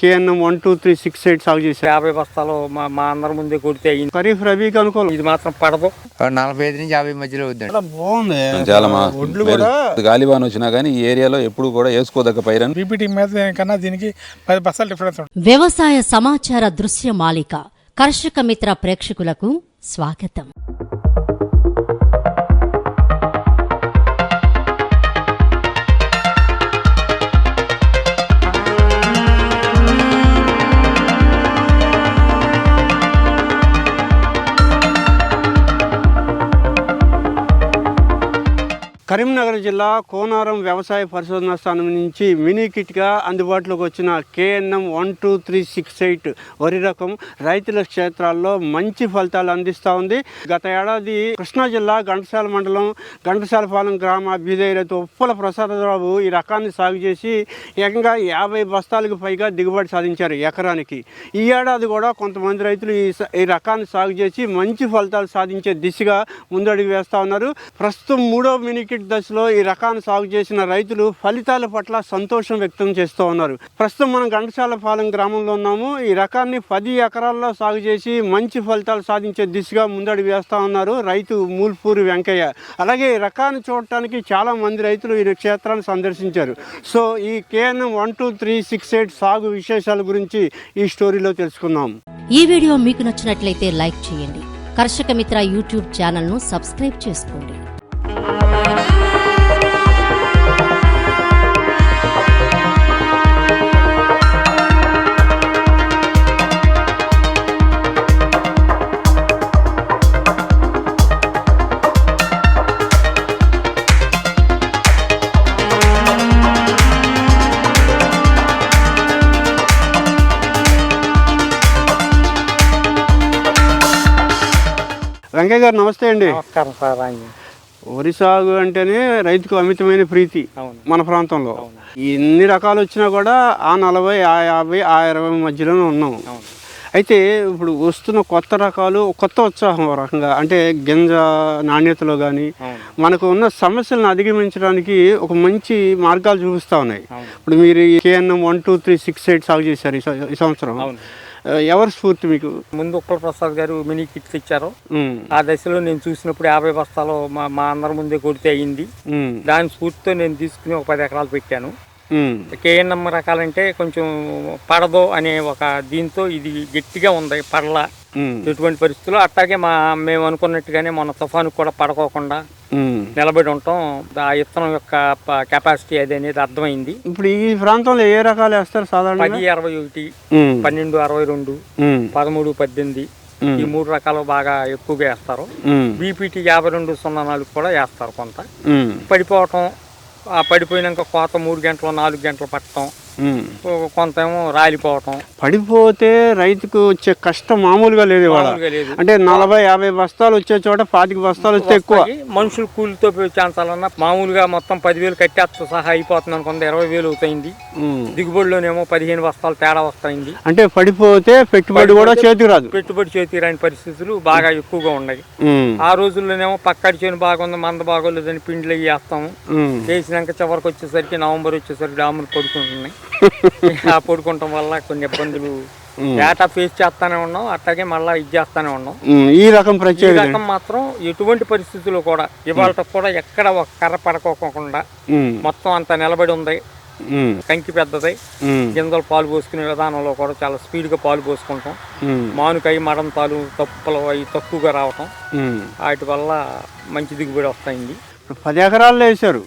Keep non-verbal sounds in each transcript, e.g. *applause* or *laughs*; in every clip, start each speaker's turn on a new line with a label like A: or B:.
A: K N M one two three six eight సాగు చేశారు.
B: యాభై బస్తాలు మా మా అందరి ముందే కొడితే అయింది
A: ఖరీఫ్ రబీకి అనుకూలం.
B: ఇది మాత్రం పడదు.
C: నలభై ఐదు నుంచి యాభై మధ్యలో అవుద్దండి.
A: బాగుంది.
D: చాలా మా
A: ఒడ్లు
D: మీరు
A: కూడా
D: గాలివాన వచ్చినా కానీ ఈ ఏరియాలో ఎప్పుడు కూడా వేసుకోదగ్గ పైరని.
E: బీపీటీ మీద కన్నా దీనికి పది బస్తాలు డిఫరెన్స్ ఉంటుంది.
F: వ్యవసాయ సమాచార దృశ్య మాలిక కర్షక మిత్ర ప్రేక్షకులకు స్వాగతం.
A: కరీంనగర్ జిల్లా కోనారం వ్యవసాయ పరిశోధన స్థానం నుంచి మినీ కిట్గా అందుబాటులోకి వచ్చిన K N M one two three six eight వరి రకం రైతుల క్షేత్రాల్లో మంచి ఫలితాలు అందిస్తూ ఉంది. గత ఏడాది కృష్ణా జిల్లా ఘంటసాల మండలం ఘంటసాలపాలెం గ్రామ అభ్యుదయ రైతు ఉప్పల ప్రసాదరావు ఈ రకాన్ని సాగు చేసి ఏకంగా యాభై బస్తాలకు పైగా దిగుబడి సాధించారు ఎకరానికి. ఈ ఏడాది కూడా కొంతమంది రైతులు ఈ ఈ రకాన్ని సాగు చేసి మంచి ఫలితాలు సాధించే దిశగా ముందడుగు వేస్తూ ఉన్నారు. ప్రస్తుతం మూడో మినీ కిట్ దశలో ఈ రకాన్ని సాగు చేసిన రైతులు ఫలితాల పట్ల సంతోషం వ్యక్తం చేస్తూ ఉన్నారు. ప్రస్తుతం మనం ఘంటసాలపాలెం గ్రామంలో ఉన్నాము. ఈ రకాన్ని పది ఎకరాల్లో సాగు చేసి మంచి ఫలితాలు సాధించే దిశగా ముందడుగు వేస్తూ ఉన్నారు రైతు మూల్పూరి వెంకయ్య. అలాగే ఈ రకాన్ని చూడటానికి చాలా మంది రైతులు ఈ క్షేత్రాన్ని సందర్శించారు. సో ఈ K N M one two three six eight సాగు విశేషాల గురించి ఈ స్టోరీలో తెలుసుకుందాం.
F: ఈ వీడియో మీకు నచ్చినట్లయితే లైక్ చేయండి. కర్షక మిత్ర యూట్యూబ్ ఛానల్ను సబ్స్క్రైబ్ చేసుకోండి.
A: వెంకయ్య గారు నమస్తే అండి
B: నమస్కారం సార్ ఆయన
A: వరి సాగు అంటేనే రైతుకు అమితమైన ప్రీతి. మన ప్రాంతంలో ఎన్ని రకాలు వచ్చినా కూడా ఆ నలభై ఆ యాభై ఆ ఇరవై మధ్యలోనే ఉన్నాం. అయితే ఇప్పుడు వస్తున్న కొత్త రకాలు కొత్త ఉత్సాహం రకంగా అంటే గింజ నాణ్యతలో కానీ. మనకు ఉన్న సమస్యలను అధిగమించడానికి ఒక మంచి మార్గాలు చూపిస్తూ ఉన్నాయి. ఇప్పుడు మీరు K N M one two three six eight సాగు చేశారు ఈ సంవత్సరం ఎవరి స్ఫూర్తి మీకు?
B: ముందు ఉప్పల ప్రసాద్ గారు మినీ కిట్స్ ఇచ్చారు. ఆ దశలో నేను చూసినప్పుడు యాభై బస్తాలు మా మా అందరి ముందే కొడితే అయింది దాని స్ఫూర్తితో నేను తీసుకుని ఒక పది ఎకరాలు పెట్టాను. కేఎన్ఎం రకాలంటే కొంచెం పడదో అనే ఒక దీంతో ఇది గట్టిగా ఉంది పడల. ఎటువంటి పరిస్థితుల్లో అట్లాగే మా మేము అనుకున్నట్టుగానే మన తుఫాను కూడా పడకోకుండా. నిలబడి ఉంటాం ఆ ఇత్తనం యొక్క కెపాసిటీ అది అనేది అర్థమైంది.
A: ఇప్పుడు ఈ ప్రాంతంలో ఏ రకాలు వేస్తారు
B: పది
A: సాధారణంగా
B: అరవై ఒకటి పన్నెండు అరవై రెండు పదమూడు పద్దెనిమిది ఈ మూడు రకాలు బాగా ఎక్కువగా వేస్తారు. బీపీటీ యాభై రెండు సున్నా నాలుగు కూడా వేస్తారు కొంత. పడిపోవటం ఆ పడిపోయినాక కోత మూడు గంటలు నాలుగు గంటలు పట్టడం. కొంత ఏమో రాలిపోవటం.
A: పడిపోతే రైతుకు వచ్చే కష్టం మామూలుగా లేదు ఇవాళ. అంటే నలభై యాభై బస్తాలు వచ్చే చోట పాతిక బస్తాలు వస్తే ఎక్కువ.
B: మనుషులు కూలితో చేయించాలన్నా మామూలుగా మొత్తం పదివేలు కట్టేస్తా సహా అయిపోతుంది అనుకుంటే ఇరవై వేలు అవుతాయింది. దిగుబడిలోనేమో పదిహేను బస్తాలు తేడా వస్తాయింది.
A: అంటే పడిపోతే పెట్టుబడి కూడా చేతికి రాదు.
B: పెట్టుబడి చేతి రాని పరిస్థితులు బాగా ఎక్కువగా ఉన్నాయి. ఆ రోజుల్లోనేమో పక్కడి చేను బాగుంది మంద బాగోలేదని పిండిలు వేస్తాము. వేసినాక చివరికి వచ్చేసరికి నవంబర్ వచ్చేసరికి డాములు పడుకుంటున్నాయి. *laughs* ఆ పడుకుంటాం వల్ల కొన్ని ఇబ్బందులు. డేటా ఫేస్ చేస్తానే ఉన్నాం అట్లాగే మళ్ళీ ఇది చేస్తానే ఉన్నాం.
A: ఈ రకం
B: ఈ
A: ప్రత్యేకత
B: రకం మాత్రం ఎటువంటి పరిస్థితుల్లో కూడా ఇవాళ కూడా ఎక్కడ ఒక కర్ర పడకోకుండా మొత్తం అంత నిలబడి ఉంది. కంకి పెద్దది. గింజలు పాలు పోసుకునే విధానంలో కూడా చాలా స్పీడ్గా పాలు పోసుకుంటాం. మానుకాయ మడం తాలు తప్పులు అవి తక్కువగా రావటం. వాటి వల్ల మంచి దిగుబడి వస్తాయింది
A: ఇప్పుడు పది ఎకరాల్లో వేశారు.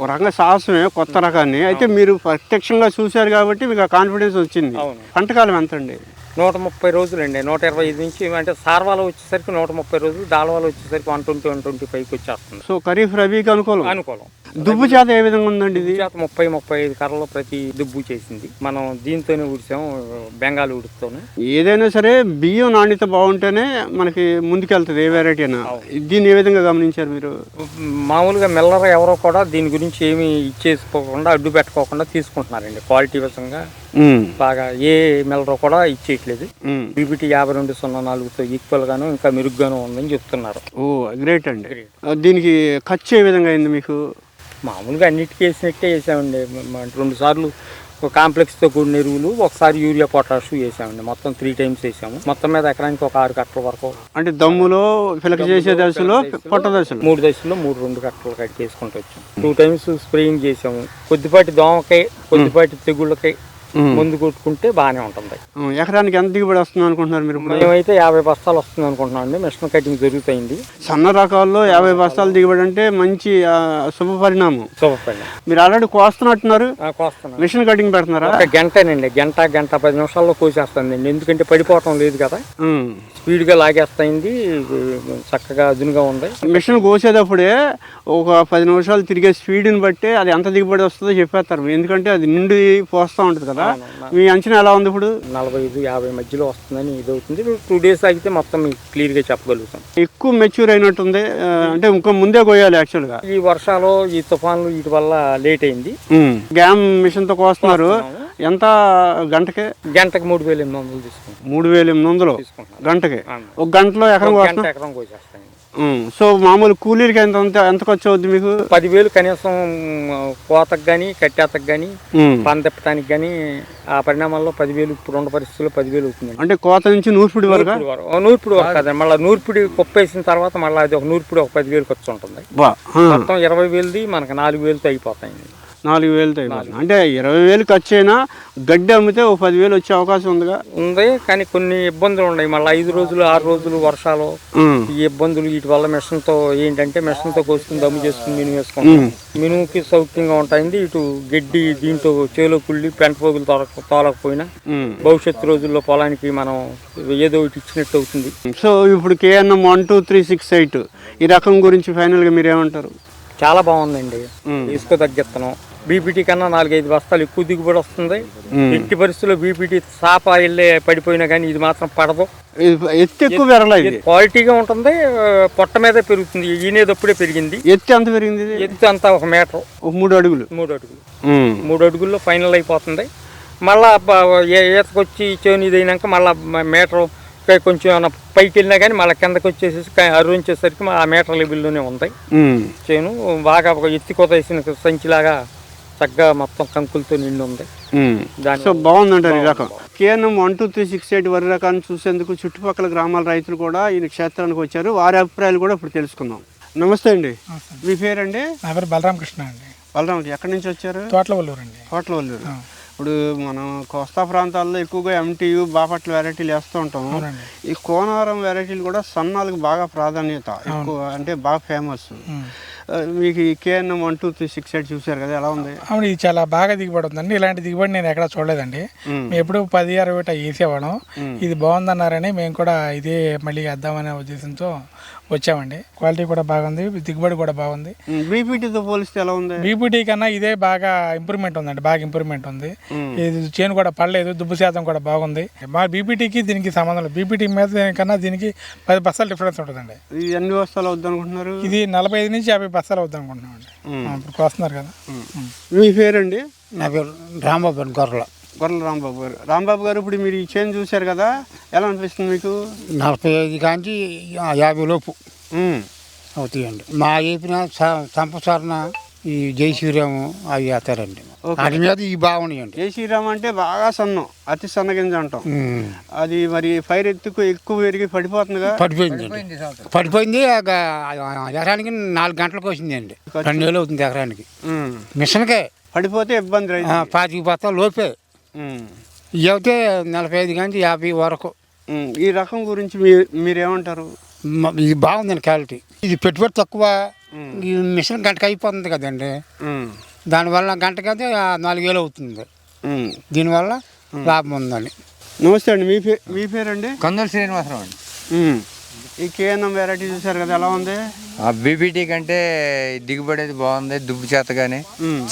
A: ఒక రకంగా సాహసమే కొత్త రకాన్ని. అయితే మీరు ప్రత్యక్షంగా చూశారు కాబట్టి మీకు ఆ కాన్ఫిడెన్స్ వచ్చింది. పంటకాలం ఎంత అండి
B: నూట ముప్పై రోజులు అండి నూట ఇరవై ఐదు నుంచి అంటే సార్వాలో వచ్చేసరికి నూట ముప్పై రోజులు దాళవాలో వచ్చేసరికి వన్ ట్వంటీ వన్ ట్వంటీ ఫైవ్కి వచ్చేస్తుంది.
A: సో ఖరీఫ్ రబీకి అనుకూలం?
B: అనుకూలం.
A: దుబ్బు చేత ఏ విధంగా ఉందండి ఇది?
B: చేత ముప్పై ముప్పై ఐదు కర్రలు ప్రతి దుబ్బు చేసింది. మనం దీంతోనే ఉడిసాం బెంగాల్ ఉడితోనే
A: ఏదైనా సరే బియ్యం నాణ్యత బాగుంటేనే మనకి ముందుకెళ్తుంది ఏ వెరైటీ అయినా. దీన్ని ఏ విధంగా గమనించారు మీరు?
B: మామూలుగా మిల్లర్ ఎవరో కూడా దీని గురించి ఏమీ ఇచ్చేసుకోకుండా అడ్డు పెట్టుకోకుండా తీసుకుంటున్నారండి. క్వాలిటీ విధంగా
A: ఉమ్,
B: బాగా ఏ మిల్లర్ కూడా ఇచ్చేయట్లేదు. బీబీటీ యాభై రెండు సున్నా నాలుగుతో ఈక్వల్ గాను ఇంకా మెరుగ్గాను ఉందని చెప్తున్నారు.
A: ఓ గ్రేట్ అండి. దీనికి ఖర్చు ఏ విధంగా అయింది మీకు?
B: మామూలుగా అన్నిటికీ వేసినట్టే వేసామండి. రెండు సార్లు ఒక కాంప్లెక్స్తో కూడిన ఎరువులు ఒకసారి యూరియా పొటాష్ వేసామండి. మొత్తం త్రీ టైమ్స్ వేసాము. మొత్తం మీద ఎకరానికి ఒక ఆరు కట్టల వరకు
A: అంటే దమ్ములో పిలక చేసే దశలో పొట్ట దశలో?
B: మూడు దశల్లో మూడు రెండు కట్టలు కట్ చేసుకుంటూ వచ్చాం. టూ టైమ్స్ స్ప్రేయింగ్ చేసాము. కొద్దిపాటి దోమకై కొద్దిపాటి తెగుళ్ళకై ముందు కొట్టుకుంటే బాగానే ఉంటుంది.
A: ఎకరానికి ఎంత దిగుబడి వస్తుంది అనుకుంటున్నారు మీరు
B: మేమైతే యాభై బస్తాలు వస్తుంది అనుకుంటున్నాం అండి. మిషన్ కటింగ్ జరుగుతుంది.
A: సన్న రకాల్లో యాభై బస్తాలు దిగుబడి అంటే మంచి శుభ పరిణామం.
B: శుభపడి
A: మీరు ఆల్రెడీ కోస్తున్నట్టున్నారు.
B: కోస్తున్నాం.
A: మిషన్ కటింగ్ పెడుతున్నారా?
B: ఒక గంటేనండి. గంట గంట పది నిమిషాల్లో కోసేస్తుందండి. ఎందుకంటే పడిపోవటం లేదు కదా. స్పీడ్గా లాగేస్తాయింది చక్కగా అదునుగా ఉంది.
A: మిషన్ కోసేటప్పుడే ఒక పది నిమిషాలు తిరిగే స్పీడ్ని బట్టి అది ఎంత దిగుబడి వస్తుందో చెప్పేస్తారు. ఎందుకంటే అది నిండి పోస్తూ ఉంటుంది కదా. మీ అంచనా ఎలా ఉంది ఇప్పుడు?
B: నలభై ఐదు యాభై మధ్యలో వస్తుందని ఇది అవుతుంది. టూ డేస్ ఆగితే మొత్తం క్లియర్గా చెప్పగలుగుతాం.
A: ఎక్కువ మెచ్యూర్ అయినట్టుంది అంటే ఇంకా ముందే కోయాలి యాక్చువల్గా
B: ఈ వర్షాలు ఈ తుఫాన్లు వీటి వల్ల లేట్ అయింది.
A: గ్యామ్ మిషన్తో కోస్తున్నారు. ఎంత గంటకి?
B: గంటకి మూడు వేల ఎనిమిది వందలు తీసుకుంటాం.
A: మూడు వేల ఎనిమిది వందలు గంటకి. ఒక గంటలో ఎకరం కోస్తాం?
B: ఎకరం
A: సో మామూలు కూలీలకి ఎంత ఎంత ఖర్చు అవుద్ది మీకు?
B: పదివేలు కనీసం కోతకు కానీ కట్టేతకు కానీ తిప్పడానికి కానీ ఆ పరిణామాల్లో పదివేలు ఇప్పుడు ఉన్న పరిస్థితుల్లో పదివేలు అవుతుందండి.
A: అంటే కోత నుంచి నూర్పిడి వరకు?
B: నూర్పిడి వరకు. కదండి. మళ్ళీ నూర్పిడి కుప్పేసిన తర్వాత మళ్ళీ అది ఒక నూర్పిడి ఒక పదివేలు ఖర్చు ఉంటుంది మొత్తం ఇరవై వేలది మనకు నాలుగు వేలతో అయిపోతాయండి.
A: నాలుగు వేలు అయిపోతుంది అంటే ఇరవై వేలు ఖర్చు అయినా గడ్డి అమ్మితే ఒక పదివేలు వచ్చే అవకాశం ఉందిగా?
B: ఉంది కానీ కొన్ని ఇబ్బందులు ఉన్నాయి. మళ్ళీ ఐదు రోజులు ఆరు రోజులు వర్షాలు. ఈ ఇబ్బందులు వీటి వల్ల మిషన్తో ఏంటంటే మిషన్తో కోసుకుని దమ్ము చేసుకుని మినుము వేసుకుంటాం. మినుముకి సౌఖ్యంగా ఉంటాయింది. ఇటు గడ్డి దీంతో చేలో కుళ్ళి పెంట పోగులు తోలక తోలకపోయినా. భవిష్యత్తు రోజుల్లో పొలానికి మనం ఏదో ఒకటి ఇచ్చినట్టు అవుతుంది.
A: సో ఇప్పుడు K N M one two three six eight ఈ రకం గురించి ఫైనల్గా మీరు ఏమంటారు
B: చాలా బాగుందండి. ఇసుక తగ్గిస్తున్నాం బీపీటీ కన్నా నాలుగైదు బస్తాలు ఎక్కువ దిగుబడి వస్తుంది. ఎట్టి పరిస్థితుల్లో బీపీటీ సాప వెళ్ళే పడిపోయినా కానీ ఇది మాత్రం పడదు.
A: ఎత్తు ఎక్కువ
B: క్వాలిటీగా ఉంటుంది పొట్ట మీదే పెరుగుతుంది ఈనేటప్పుడే పెరిగింది.
A: ఎత్తు ఎంత పెరిగింది
B: ఎత్తు అంతా ఒక మీటర్.
A: మూడు అడుగులు.
B: మూడు అడుగులు. మూడు అడుగుల్లో ఫైనల్ అయిపోతుంది. మళ్ళా ఈతకొచ్చి చేను ఇది అయినాక మళ్ళా మీటర్ కొంచెం ఏమైనా పైకి వెళ్ళినా కానీ మళ్ళీ కిందకి వచ్చేసేసి క- అరుంచేసరికి ఆ మీటర్ లెవెల్లోనే ఉంది. చేను బాగా ఒక ఎత్తి కొత వేసిన సంచిలాగా చక్కగా మొత్తం కంకులతో నిండి ఉంది.
A: సో బాగుందంటారు ఈ రకం. K N M one two three six eight వరి రకాన్ని చూసేందుకు చుట్టుపక్కల గ్రామాల రైతులు కూడా ఈ క్షేత్రానికి వచ్చారు. వారి అభిప్రాయాలు కూడా ఇప్పుడు తెలుసుకుందాం. నమస్తే అండి. మీ పేరండి?
E: నా పేరు బలరామ కృష్ణ అండి.
A: బలరామ్ ఎక్కడి నుంచి వచ్చారు?
E: తోటల వల్లూరు అండి.
A: హోటల్ వాళ్ళు ఇప్పుడు మనం కోస్తా ప్రాంతాల్లో ఎక్కువగా ఎంటీయు బాపట్ల వెరైటీలు వేస్తూ ఉంటాం. ఈ కోనవరం వెరైటీలు కూడా సన్నాలకు బాగా ప్రాధాన్యత. ఎక్కువ అంటే బాగా ఫేమస్. మీకు ఈ K N M one two three six eight చూసారు కదా ఎలా ఉంది?
E: అవును ఇది చాలా బాగా దిగుబడి ఉందండి. ఇలాంటి దిగుబడి నేను ఎక్కడ చూడలేదండి.
A: మ్మ్.
E: ఎప్పుడు పది అరవై వేసేవాళ్ళం. ఇది బాగుందన్నారని మేము కూడా ఇదే మళ్ళీ వేద్దామనే ఉద్దేశంతో వచ్చామండి. క్వాలిటీ కూడా బాగుంది దిగుబడి కూడా బాగుంది.
A: బీపీటీతో పోలిస్తే ఎలా ఉంది?
E: బీపీటీ కన్నా ఇదే బాగా ఇంప్రూవ్మెంట్ ఉందండి బాగా ఇంప్రూవ్మెంట్ ఉంది. ఇది చేను కూడా పడలేదు దుబ్బు శాతం కూడా బాగుంది. మా బీపీటీకి దీనికి సంబంధం లేదు. బీపీటీ మీద కన్నా దీనికి పది బస్తాలు డిఫరెన్స్ ఉంటుందండి.
A: ఇది ఎన్ని వస్తాలు అవుద్ది అనుకుంటున్నారు
E: ఇది నలభై ఐదు నుంచి యాభై బస్తాలు అవుద్ది అనుకుంటున్నామండి ఆ, ఇప్పుడు కోస్తున్నారు కదా.
A: మీ పేరండి?
G: నా పేరు రాంబాబు గొర్రెల.
A: గొర్రెల రాంబాబు గారు. రాంబాబు గారు ఇప్పుడు మీరు ఈ చేను చూశారు కదా ఎలా అనిపిస్తుంది మీకు?
G: నలభై ఐదు కాంచి యాభై లోపు.
A: ఉమ్.
G: అవుతాయండి. మా ఏపిన సంపసరణ ఈ జై శ్రీరాము అవి వేస్తారండి. వాటి మీద ఈ బాగున్నాయండి.
A: జై శ్రీరామ్ అంటే బాగా సన్నం అతి సన్న గింజ అంటాం. అది మరి ఫైర్ ఎత్తుకు ఎక్కువ పెరిగి పడిపోతుందిగా?
G: పడిపోయింది ఒక ఎకరానికి నాలుగు గంటలకు వచ్చిందండి. రెండు వేలు అవుతుంది ఎకరానికి. మిషన్కే.
A: పడిపోతే ఇబ్బంది రైతు.
G: ఆ, పాతిక బస్తాలు లోపే. అయితే నలభై ఐదు కాంచి యాభై వరకు.
A: ఈ రకం గురించి మీరు మీరేమంటారు?
G: ఇది బాగుందండి క్వాలిటీ. ఇది పెట్టుబడి తక్కువ. ఈ మిషన్ గంటకు అయిపోతుంది కదండి. దానివల్ల గంటకైతే నాలుగు వేలు అవుతుంది. దీనివల్ల లాభం ఉందని
A: నమస్తే అండి. మీ పే మీ పేరండి?
C: కందుల శ్రీనివాసరావు అండి.
A: ఈ కేఎన్ఎం వెరైటీ చూసారు కదా ఎలా ఉంది?
C: ఆ బీబీటీ కంటే దిగుబడి అది బాగుంది దుబ్బు చేత కానీ.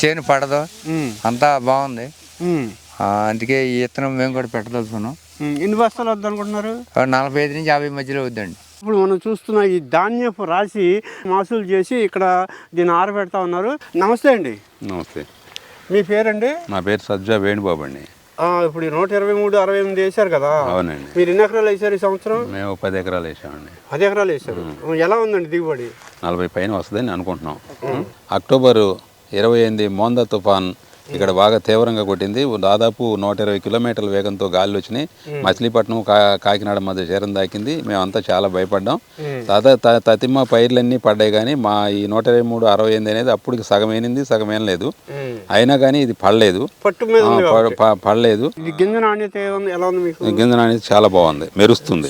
C: చేను పడదు. అంతా బాగుంది. అందుకే ఈ ఇత్తనం మేము కూడా పెట్టదలుచుకున్నాం.
A: ఎన్ని బస్తాలు వద్దు అనుకుంటున్నారు?
C: ఆ, నలభై ఐదు నుంచి యాభై మధ్యలో అవుద్దండి
A: ఇప్పుడు మనం చూస్తున్న ఈ ధాన్యపు రాశి మాసులు చేసి ఇక్కడ దీన్ని ఆరబెడతా ఉన్నారు. నమస్తే అండి.
D: నమస్తే.
A: మీ పేరండి?
D: నా పేరు సజ్జా వేణుబాబు అండి.
A: ఆ, ఇప్పుడు నూట ఇరవై మూడు అరవై ఎనిమిది వేశారు కదా?
D: అవునండి.
A: మీరు ఎన్ని ఎకరాలు వేశారు ఈ సంవత్సరం?
D: మేము పది ఎకరాలు వేసామండి
A: పది ఎకరాలు వేశారు. ఎలా ఉందండి దిగుబడి?
D: నలభై పైన వస్తుందని అనుకుంటున్నాం. అక్టోబరు ఇరవై ఎనిమిది మోందా తుఫాన్ ఇక్కడ బాగా తీవ్రంగా కొట్టింది. దాదాపు నూట ఇరవై కిలోమీటర్ల వేగంతో గాలి వచ్చినాయి మచిలీపట్నం కా కాకినాడ మధ్య చేరం దాకింది. మేమంతా చాలా భయపడ్డాం. దాదా త- తతిమ పైర్లన్నీ పడ్డాయి కానీ మా ఈ నూట ఇరవై మూడు అరవై ఎనిమిది అనేది అప్పటికి సగం ఏనింది సగం ఏనలేదు అయినా కానీ ఇది పడలేదు. పడలేదు.
A: గింజ నాణ్యత
D: చాలా బాగుంది. మెరుస్తుంది.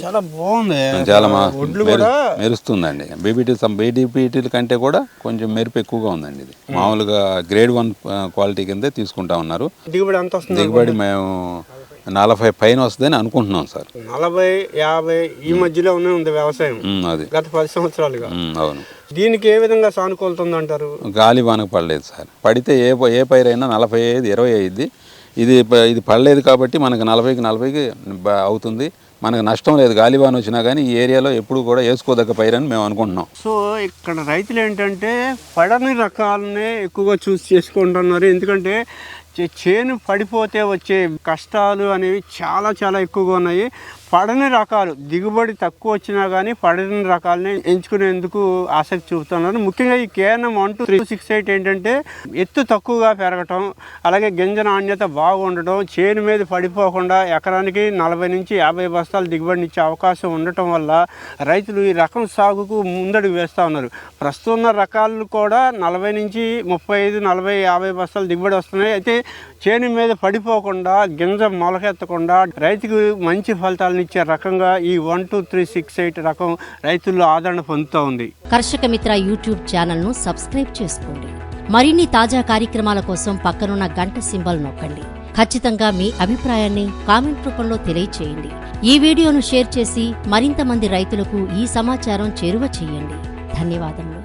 A: చాలా బాగుంది.
D: చాలా మెరుస్తుందండి. బీబీటీ బీడీపీటీల కంటే కూడా కొంచెం మెరుపు ఎక్కువగా ఉందండి ఇది. మామూలుగా గ్రేడ్ వన్ క్వాలిటీ కిందే తీసుకుంటా ఉన్నారు.
A: దిగుబడి ఎంత వస్తుంది
D: దిగుబడి మేము నలభై పైన వస్తుందని అనుకుంటున్నాం సార్.
A: నలభై యాభై ఈ మధ్యలోనే ఉంది వ్యవసాయం.
D: అది.
A: గత పది సంవత్సరాలుగా.
D: అవును.
A: దీనికి ఏ విధంగా సానుకూలత ఉందంటారు?
D: గాలి వానకు పడలేదు సార్. పడితే ఏ ఏ పైరైనా నలభై ఐదు ఇరవై అయ్యిద్ది ఇది ఇది పడలేదు కాబట్టి మనకు నలభైకి నలభైకి అవుతుంది. మనకు నష్టం లేదు గాలివాన్ వచ్చినా కానీ ఈ ఏరియాలో ఎప్పుడు కూడా వేసుకోదగ్గ పైరని మేము అనుకుంటున్నాం.
A: సో ఇక్కడ రైతులు ఏంటంటే పడని రకాలనే ఎక్కువగా చూస్ చేసుకుంటున్నారు. ఎందుకంటే చే- చేను పడిపోతే వచ్చే కష్టాలు అనేవి చాలా చాలా ఎక్కువగా ఉన్నాయి. పడని రకాలు దిగుబడి తక్కువ వచ్చినా కానీ పడని రకాలని ఎంచుకునేందుకు ఆసక్తి చూపుతున్నారు. ముఖ్యంగా ఈ K N M one two three six eight ఏంటంటే ఎత్తు తక్కువగా పెరగటం అలాగే గింజ నాణ్యత బాగుండటం చేను మీద పడిపోకుండా ఎకరానికి నలభై నుంచి యాభై బస్తాలు దిగుబడినిచ్చే అవకాశం ఉండటం వల్ల రైతులు ఈ రకం సాగుకు ముందడుగు వేస్తూ ఉన్నారు. ప్రస్తుతం ఉన్న రకాలు కూడా నలభై నుంచి ముప్పై ఐదు నలభై యాభై బస్తాలు దిగుబడి వస్తున్నాయి. అయితే చేను మీద పడిపోకుండా గింజ మొలకెత్తకుండా రైతుకు మంచి ఫలితాలు ఇచ్చే రకంగా ఈ one two three six eight రకం రైతుల్లో ఆదరణ పొందుతూ ఉంది.
F: కర్షక మిత్ర యూట్యూబ్ ఛానల్ను సబ్స్క్రైబ్ చేసుకోండి. మరిన్ని తాజా కార్యక్రమాల కోసం పక్కనున్న గంట సింబల్ నొక్కండి. ఖచ్చితంగా మీ అభిప్రాయాన్ని కామెంట్ రూపంలో తెలియచేయండి. ఈ వీడియోను షేర్ చేసి మరింత మంది రైతులకు ఈ సమాచారం చేరువ చేయండి. ధన్యవాదములు.